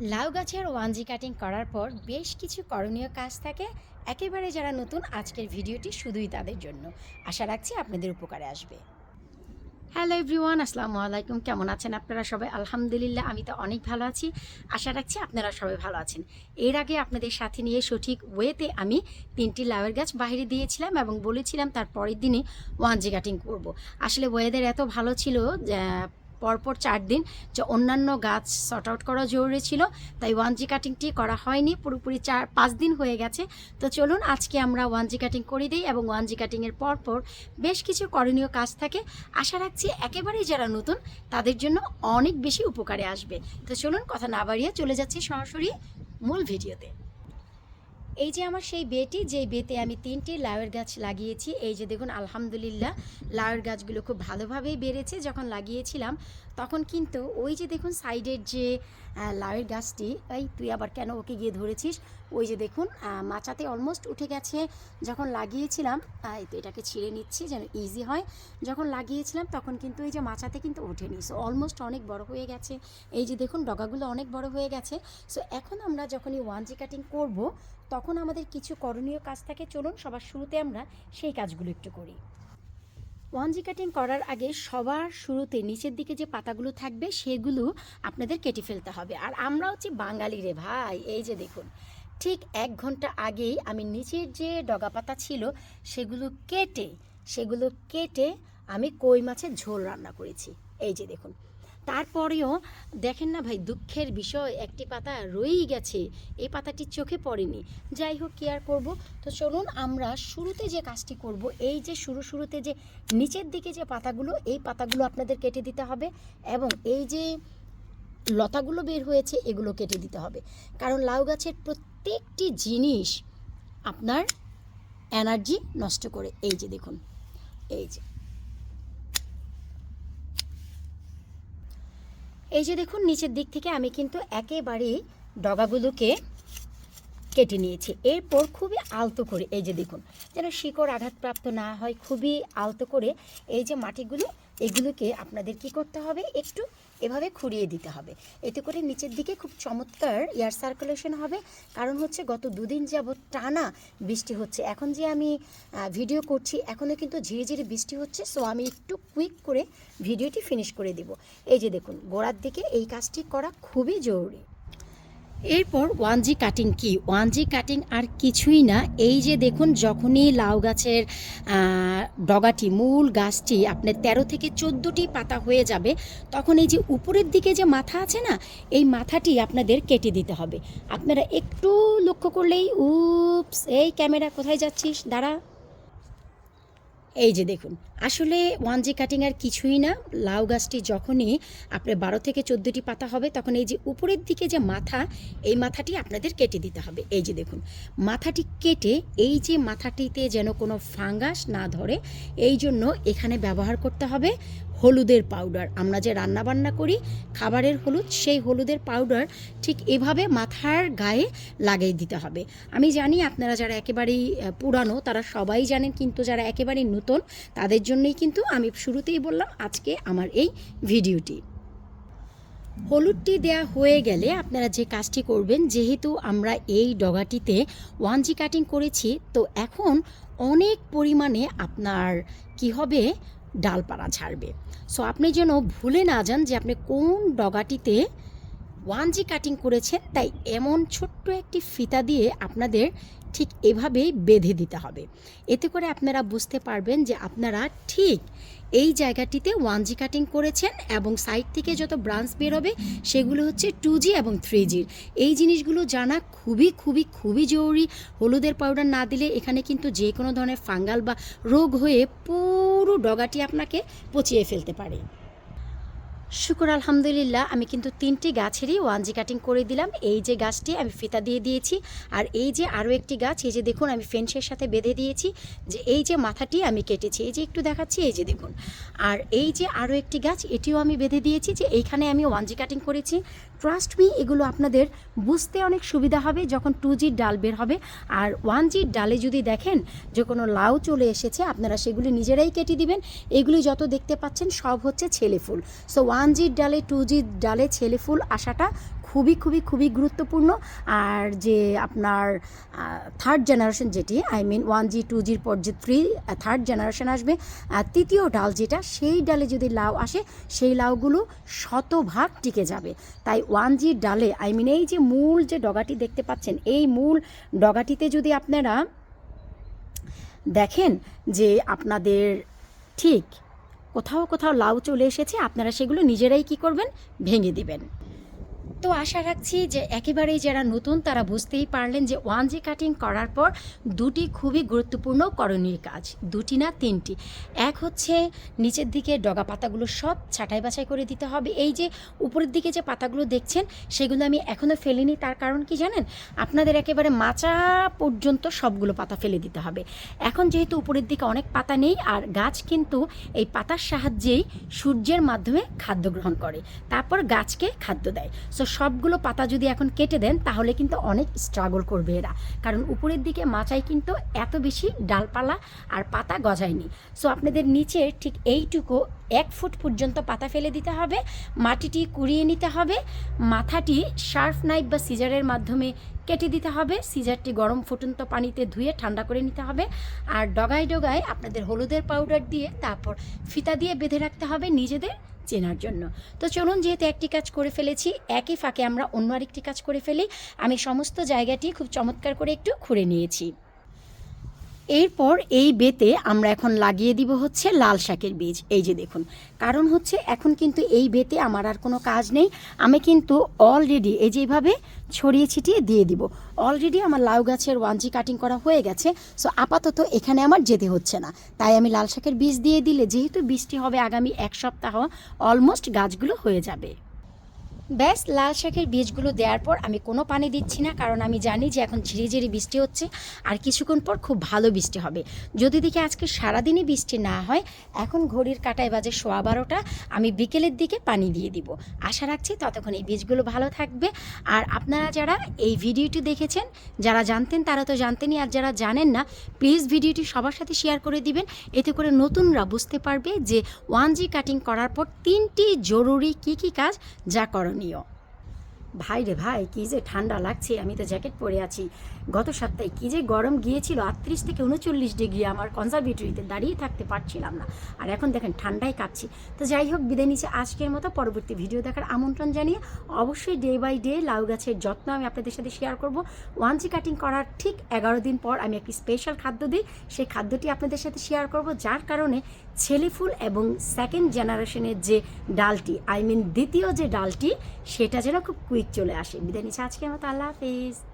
লাউ গাছের ওয়ানজি কাটিং করার পর বেশ কিছু করণীয় কাজ থাকে। একেবারে যারা নতুন, আজকের ভিডিওটি শুধুই তাদের জন্য। আশা রাখছি আপনাদের উপকারে আসবে। হ্যালো এভরিওয়ান, আসসালামু আলাইকুম। কেমন আছেন আপনারা সবাই? আলহামদুলিল্লাহ, আমি তো অনেক ভালো আছি। আশা রাখছি আপনারা সবাই ভালো আছেন। এর আগে আপনাদের সাথে নিয়ে সঠিক ওয়েতে আমি তিনটি লাউয়ের গাছ বাইরে দিয়েছিলাম এবং বলেছিলাম তার পরের দিনই ওয়ানজি কাটিং করব। আসলে ওয়েদার এত ভালো ছিল পরপর চার দিন যে অন্যান্য গাছ সর্ট আউট করা জরুরি ছিল, তাই ওয়ান জি কাটিংটি করা হয়নি, পুরোপুরি চার, পাঁচ দিন হয়ে গেছে। তো চলুন আজকে আমরা ওয়ান জি কাটিং করে দিই এবং ওয়ান জি কাটিংয়ের পরপর বেশ কিছু করণীয় কাজ থাকে। আশা রাখছি একেবারেই যারা নতুন, তাদের জন্য অনেক বেশি উপকারে আসবে। তো চলুন কথা না বাড়িয়ে চলে যাচ্ছি সরাসরি মূল ভিডিওতে। এই যে আমার সেই বেটি, যেই বেতে আমি তিনটি লাউয়ের গাছ লাগিয়েছি, এই যে দেখুন, আলহামদুলিল্লাহ, লাউয়ের গাছগুলো খুব ভালোভাবেই বেড়েছে। যখন লাগিয়েছিলাম তখন কিন্তু ওই যে দেখুন সাইডের যে লাউয়ের গাছটি, এই তুই আবার কেন ওকে গিয়ে ধরেছিস? ওই যে দেখুন মাচাতে অলমোস্ট উঠে গেছে। যখন লাগিয়েছিলাম এই তো এটাকে ছিঁড়ে নিচ্ছি যেন ইজি হয়। যখন লাগিয়েছিলাম, তখন কিন্তু এই যে মাচাতে কিন্তু ওঠেনি। সো অলমোস্ট অনেক বড় হয়ে গেছে। এই যে দেখুন, ডগাগুলো অনেক বড় হয়ে গেছে। সো এখন আমরা যখনই ওয়ান জি কাটিং করব, তখন আমাদের কিছু করণীয় কাজ থাকে। চলুন, সবার শুরুতে আমরা সেই কাজগুলো একটু করি। ওয়ানজি কাটিং করার আগে সবার শুরুতে নিচের দিকে যে পাতাগুলো থাকবে, সেগুলো আপনাদের কেটে ফেলতে হবে। আর আমরা হচ্ছি বাঙালি রে ভাই, এই যে দেখুন, ঠিক এক ঘণ্টা আগেই আমি নিচের যে ডগা পাতা ছিল, সেগুলো কেটে সেগুলো কেটে আমি কই মাছের ঝোল রান্না করেছি। এই যে দেখুন তারপরেও দেখেন না ভাই, দুঃখের বিষয়, একটি পাতা রয়েই গেছে, এই পাতাটি চোখে পড়েনি। যাই হোক, কি আর করব? তো চলুন আমরা শুরুতে যে কাজটি করব, এই যে শুরু শুরুতে যে নিচের দিকে যে পাতাগুলো, এই পাতাগুলো আপনাদের কেটে দিতে হবে এবং এই যে লতাগুলো বের হয়েছে, এগুলো কেটে দিতে হবে। কারণ লাউ গাছের প্রত্যেকটি জিনিস আপনার এনার্জি নষ্ট করে। এই যে দেখুন, এই যে। এই যে দেখুন, নিচের দিক থেকে আমি কিন্তু একেবারেই ডগাগুলোকে কেটে নিয়েছি। এরপর খুবই আলতো করে, এই যে দেখুন, যেন শিকড় আঘাতপ্রাপ্ত না হয়, খুবই আলতো করে এই যে মাটিগুলো, এগুলোকে আপনাদের কি করতে হবে, একটু এভাবে খুঁড়িয়ে দিতে হবে। এতে করে নিচের দিকে খুব চমৎকার এয়ার সার্কুলেশন হবে। কারণ হচ্ছে গত দুদিন যাবৎ টানা বৃষ্টি হচ্ছে। এখন যে আমি ভিডিও করছি এখনও কিন্তু ঝিরে ঝিরে বৃষ্টি হচ্ছে। সো আমি একটু কুইক করে ভিডিওটি ফিনিশ করে দিব। এই যে দেখুন, গোড়ার দিকে এই কাজটি করা খুবই জরুরি। এরপর ওয়ান জি কাটিং কি? ওয়ান জি কাটিং আর কিছুই না। এই যে দেখুন, যখনই লাউ গাছের ডগাটি, মূল গাছটি আপনার তেরো থেকে চোদ্দোটি পাতা হয়ে যাবে, তখন এই যে উপরের দিকে যে মাথা আছে না, এই মাথাটি আপনাদের কেটে দিতে হবে। আপনারা একটু লক্ষ্য করলেই উপস এই ক্যামেরা কোথায় যাচ্ছিস? দাঁড়া। এই যে দেখুন, আসলে ওয়ান জি কাটিং আর কিছুই না। লাউ গাছটি যখনই আপনার বারো থেকে চোদ্দোটি পাতা হবে, তখন এই যে উপরের দিকে যে মাথা, এই মাথাটি আপনাদের কেটে দিতে হবে। এই যে দেখুন, মাথাটি কেটে এই যে মাথাটিতে যেন কোনো ফাঙ্গাস না ধরে, এই জন্য এখানে ব্যবহার করতে হবে। হলুদের পাউডার আমরা যে রান্না বান্না করি, খাবারের হলুদ, সেই হলুদের পাউডার ঠিক এভাবে মাথার গায়ে লাগিয়ে দিতে হবে। আমি জানি আপনারা যারা একেবারেই পুরানো, তারা সবাই জানেন কিন্তু যারা একেবারেই নতুন, তাদের জন্যই কিন্তু আমি শুরুতেই বললাম আজকে আমার এই ভিডিওটি। হলুদটি দেয়া হয়ে গেলে আপনারা যে কাজটি করবেন, যেহেতু আমরা এই ডগাটিতে ওয়ান জি কাটিং করেছি, তো এখন অনেক পরিমাণে আপনার কি হবে ডালপালা ছাড়বে সো আপনি যেন ভুলে না যান যে আপনি কোন ডগাটিতে ওয়ান জি কাটিং করেছেন, তাই এমন ছোট্ট একটি ফিতা দিয়ে আপনাদের ঠিক এভাবেই বেঁধে দিতে হবে। এতে করে আপনারা বুঝতে পারবেন যে আপনারা ঠিক এই জায়গাটিতে ওয়ান জি কাটিং করেছেন এবং সাইড থেকে যত ব্রাঞ্চ বেরোবে সেগুলো হচ্ছে টু জি এবং থ্রি জির এই জিনিসগুলো জানা খুবই খুবই খুবই জরুরি। হলুদের পাউডার না দিলে এখানে কিন্তু যে কোনো ধরনের ফাঙ্গাল বা রোগ হয়ে পুরো ডগাটি আপনাকে পচিয়ে ফেলতে পারে। শুকুর, আলহামদুলিল্লাহ। আমি কিন্তু তিনটি গাছেরই ওয়ান জি কাটিং করে দিলাম। এই যে গাছটি আমি ফিতা দিয়ে দিয়েছি। আর এই যে আরও একটি গাছ, এই যে দেখুন, আমি ফেন্সের সাথে বেঁধে দিয়েছি। যে এই যে মাথাটি আমি কেটেছি, এই যে একটু দেখাচ্ছি, এই যে দেখুন। আর এই যে আরও একটি গাছ, এটিও আমি বেঁধে দিয়েছি যে এইখানে আমি ওয়ান জি কাটিং করেছি। ট্রাস্ট মি এগুলো আপনাদের বুঝতে অনেক সুবিধা হবে যখন টু জির ডাল বের হবে। আর ওয়ান জির ডালে যদি দেখেন যে কোনো লাউ চলে এসেছে, আপনারা সেগুলি নিজেরাই কেটে দিবেন। এগুলি যত দেখতে পাচ্ছেন সব হচ্ছে ছেলে ফুল সো ওয়ান জির ডালে টু জির ডালে ছেলে ফুল আসাটা খুবই খুবই খুবই গুরুত্বপূর্ণ। আর যে আপনার থার্ড জেনারেশন যেটি I mean one G two জির পর যে থ্রি থার্ড জেনারেশন আসবে তৃতীয় ডাল যেটা, সেই ডালে যদি লাউ আসে, সেই লাউগুলো শতভাগ টিকে যাবে। তাই ওয়ান জির ডালে আই মিন এই যে মূল যে ডগাটি দেখতে পাচ্ছেন, এই মূল ডগাটিতে যদি আপনারা দেখেন যে আপনাদের ঠিক কোথাও কোথাও লাউ চলে এসেছে, আপনারা সেগুলো নিজেরাই কি করবেন? ভেঙে দিবেন। তো আশা রাখছি যে একেবারেই যারা নতুন, তারা বুঝতেই পারলেন যে ওয়ান জি কাটিং করার পর দুটি খুবই গুরুত্বপূর্ণ করণীয় কাজ, দুটি না তিনটি। এক হচ্ছে নিচের দিকে ডগা পাতাগুলো সব ছাঁটাই বাছাই করে দিতে হবে। এই যে উপরের দিকে যে পাতাগুলো দেখছেন, সেগুলো আমি এখনও ফেলিনি, তার কারণ কি জানেন? আপনাদের একেবারে মাচা পর্যন্ত সবগুলো পাতা ফেলে দিতে হবে। এখন যেহেতু উপরের দিকে অনেক পাতা নেই, আর গাছ কিন্তু এই পাতার সাহায্যেই সূর্যের মাধ্যমে খাদ্য গ্রহণ করে, তারপর গাছকে খাদ্য দেয়। সো সবগুলো পাতা যদি এখন কেটে দেন, তাহলে কিন্তু অনেক স্ট্রাগল করবে এরা। কারণ উপরের দিকে মাচায় কিন্তু এত বেশি ডালপালা আর পাতা গজায়নি। সো আপনাদের নিচে ঠিক এইটুকু এক ফুট পর্যন্ত পাতা ফেলে দিতে হবে, মাটিটি কুড়িয়ে নিতে হবে, মাথাটি শার্প নাইফ বা সিজারের মাধ্যমে কেটে দিতে হবে সিজারটি গরম ফুটন্ত পানিতে ধুয়ে ঠান্ডা করে নিতে হবে, আর ডগায় ডগায় আপনাদের হলুদের পাউডার দিয়ে তারপর ফিতা দিয়ে বেঁধে রাখতে হবে নিজেদের। চেনার জন্য। তো চলুন যেহেতু একটি কাজ করে ফেলেছি, একই ফাঁকে আমরা অন্য আরেকটি কাজ করে ফেলি, আমি সমস্ত জায়গাটি খুব চমৎকার করে একটু ঘুরে নিয়েছি। এরপর এই বেতে আমরা এখন লাগিয়ে দিব হচ্ছে লাল শাকের বীজ। এই যে দেখুন, কারণ হচ্ছে এখন কিন্তু এই বেতে আমার আর কোনো কাজ নেই। আমি কিন্তু অলরেডি এই যে এইভাবে ছড়িয়ে ছিটিয়ে দিয়ে দিব। অলরেডি আমার লাউ গাছের ওয়ানজি কাটিং করা হয়ে গেছে সো আপাতত এখানে আমার যেতে হচ্ছে না। তাই আমি লাল শাকের বীজ দিয়ে দিলে, যেহেতু বৃষ্টি হবে আগামী এক সপ্তাহ অলমোস্ট গাছগুলো হয়ে যাবে। ব্যাস, লাল শাকের বীজগুলো দেওয়ার পর আমি কোনো পানি দিচ্ছি না, কারণ আমি জানি যে এখন ঝিরি ঝিরি বৃষ্টি হচ্ছে আর কিছুক্ষণ পর খুব ভালো বৃষ্টি হবে। যদি দেখি আজকে সারাদিনই বৃষ্টি না হয়, এখন ঘড়ির কাটায় বাজে সোয়া বারোটা, আমি বিকেলের দিকে পানি দিয়ে দিব। আশা রাখছি ততক্ষণ এই বীজগুলো ভালো থাকবে। আর আপনারা যারা এই ভিডিওটি দেখেছেন, যারা জানতেন তারা তো জানতেনই, আর যারা জানেন না প্লিজ ভিডিওটি সবার সাথে শেয়ার করে দিবেন। এতে করে নতুনরা বুঝতে পারবে যে ওয়ান জি কাটিং করার পর তিনটি জরুরি কি কি কাজ, যা করণীয়। ভাই রে ভাই, কি যে ঠান্ডা লাগছে, আমি তো জ্যাকেট পরে আছি। গত সপ্তাহে কি যে গরম গিয়েছিল, আটত্রিশ থেকে উনচল্লিশ ডিগ্রি আমার কনজারভেটরিতে দাঁড়িয়ে থাকতে পারছিলাম না। আর এখন দেখেন, ঠান্ডায় কাঁপছি। তো যাই হোক, বিদায় নিচে আজকের মতো। পরবর্তী ভিডিও দেখার আমন্ত্রণ জানিয়ে অবশ্যই ডে বাই ডে লাউ গাছের যত্ন আমি আপনাদের সাথে শেয়ার করব। ওয়ানজি কাটিং করার ঠিক এগারো দিন পর আমি একটি স্পেশাল খাদ্য দিই। সেই খাদ্যটি আপনাদের সাথে শেয়ার করব, যার কারণে ছেলে ফুল এবং সেকেন্ড জেনারেশনের যে ডালটি আই মিন দ্বিতীয় যে ডালটি, সেটা যেন খুব কুইক চলে আসে। বিদায় নিচ্ছে আজকে মতো, আল্লাহ হাফিজ।